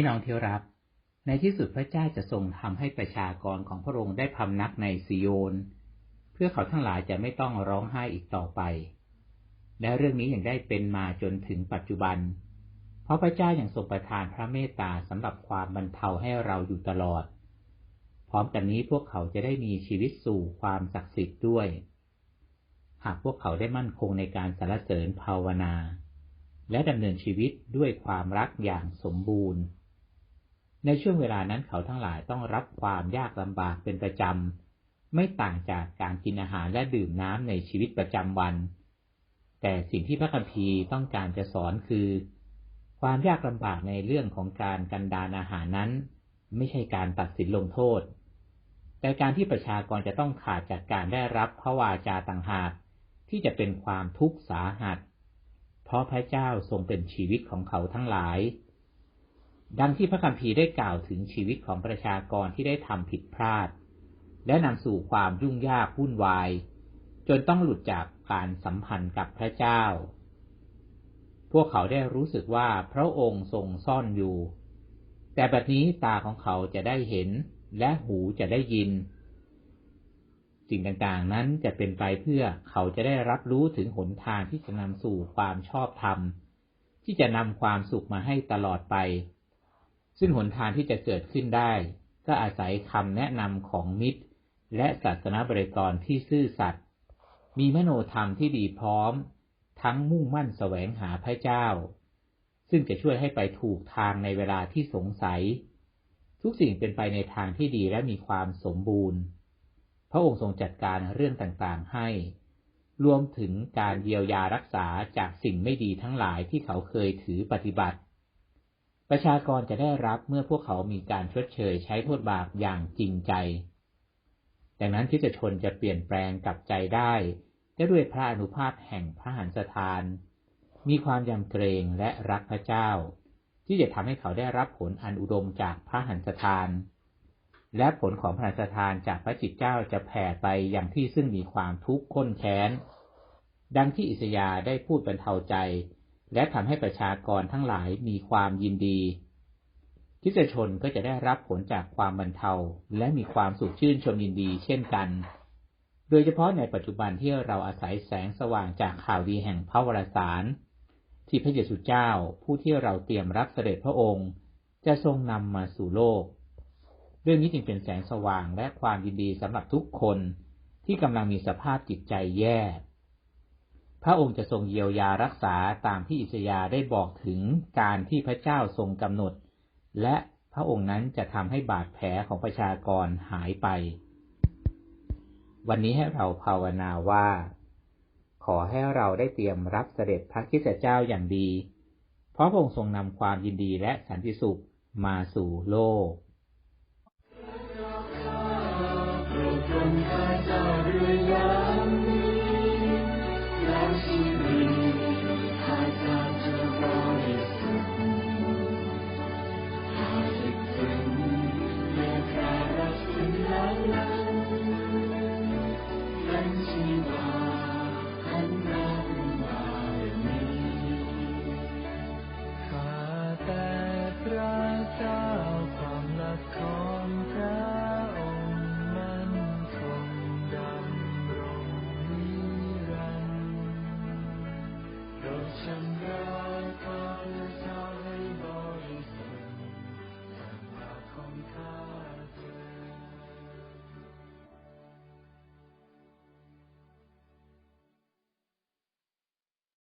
พี่น้องที่รัก ในที่สุดพระเจ้าจะทรงทำให้ประชากรของพระองค์ได้พำนักในซิโยน เพื่อเขาทั้งหลายจะไม่ต้องร้องไห้อีกต่อไป และเรื่องนี้ยังได้เป็นมาจนถึงปัจจุบัน เพราะพระเจ้ายัางทรงประทานพระเมตตาสำหรับความบรรเทาให้เราอยู่ตลอด พร้อมกันนี้พวกเขาจะได้มีชีวิตสู่ความศักดิ์สิทธิ์ด้วย หากพวกเขาได้มั่นคงในการสรรเสริญภาวนาและดำเนินชีวิตด้วยความรักอย่างสมบูรณ์ ในช่วงเวลานั้นเขาทั้งหลายต้องรับความยากลำบากเป็นประจำ ไม่ต่างจากการกินอาหารและดื่มน้ำในชีวิตประจำวัน แต่สิ่งที่พระคัมภีร์ต้องการจะสอนคือ ความยากลำบากในเรื่องของการกันดานอาหารนั้น ไม่ใช่การตัดสินลงโทษ แต่การที่ประชากรจะต้องขาดจากการได้รับพระวาจาต่างหากที่จะเป็นความทุกข์สาหัส เพราะพระเจ้าทรงเป็นชีวิตของเขาทั้งหลาย ดังที่พระคัมภีร์ได้กล่าวถึงชีวิตของประชากรที่ได้ทำผิดพลาด และนำสู่ความยุ่งยากวุ่นวาย จนต้องหลุดจากการสัมพันธ์กับพระเจ้า พวกเขาได้รู้สึกว่าพระองค์ทรงซ่อนอยู่ แต่บัดนี้ตาของเขาจะได้เห็นและหูจะได้ยิน สิ่งต่างๆนั้นจะเป็นไปเพื่อเขาจะได้รับรู้ถึงหนทางที่จะนำสู่ความชอบธรรม ที่จะนำความสุขมาให้ตลอดไป ซึ่งหนทางที่จะเกิดขึ้นได้ ก็อาศัยคำแนะนำของมิตร และศาสนาบริกรที่ซื่อสัตย์มีมโนธรรมที่ดีพร้อม ทั้งมุ่งมั่นแสวงหาพระเจ้า ซึ่งจะช่วยให้ไปถูกทางในเวลาที่สงสัย ทุกสิ่งเป็นไปในทางที่ดีและมีความสมบูรณ์ พระองค์ทรงจัดการเรื่องต่างๆให้ รวมถึงการเยียวยารักษาจากสิ่งไม่ดีทั้งหลายที่เขาเคยถือปฏิบัติ ประชากรจะได้รับเมื่อพวกเขามีการชดเชยใช้โทษบาปอย่างจริงใจ ดังนั้นที่จะชนจะเปลี่ยนแปลงกับใจได้ได้ด้วยพระอนุภาพแห่งพระหันสถาน มีความยำเกรงและรักพระเจ้า ที่จะทำให้เขาได้รับผลอันอุดมจากพระหันสถาน และผลของพระหันสถานจากพระจิตเจ้าจะแผ่ไปอย่างที่ซึ่งมีความทุกข์ข้นแค้น ดังที่อิสยาได้พูดบรรเทาใจ และทำให้ประชากรทั้งหลายมีความยินดีคิสชนก็จะได้รับผลจากความบรรเทาและมีความสุขชื่นชมยินดีเช่นกัน โดยเฉพาะในปัจจุบันที่เราอาศัยแสงสว่างจากข่าวดีแห่งพระวรสาร ที่พระเยซูเจ้าผู้ที่เราเตรียมรับเสด็จพระองค์ จะทรงนำมาสู่โลก เรื่องนี้จึงเป็นแสงสว่างและความยินดีสำหรับทุกคนที่กำลังมีสภาพจิตใจแย่ พระองค์จะทรงเยียวยารักษาตามที่อิสยาได้บอกถึงการที่พระเจ้าทรงกำหนด และพระองค์นั้นจะทำให้บาดแผลของประชากรหายไป วันนี้ให้เราภาวนาว่า ขอให้เราได้เตรียมรับเสด็จพระคิดเจ้าอย่างดี เพราะพระองค์ทรงนำความยินดีและสันติสุขมาสู่โลกพระ เจ้าความรักของพระ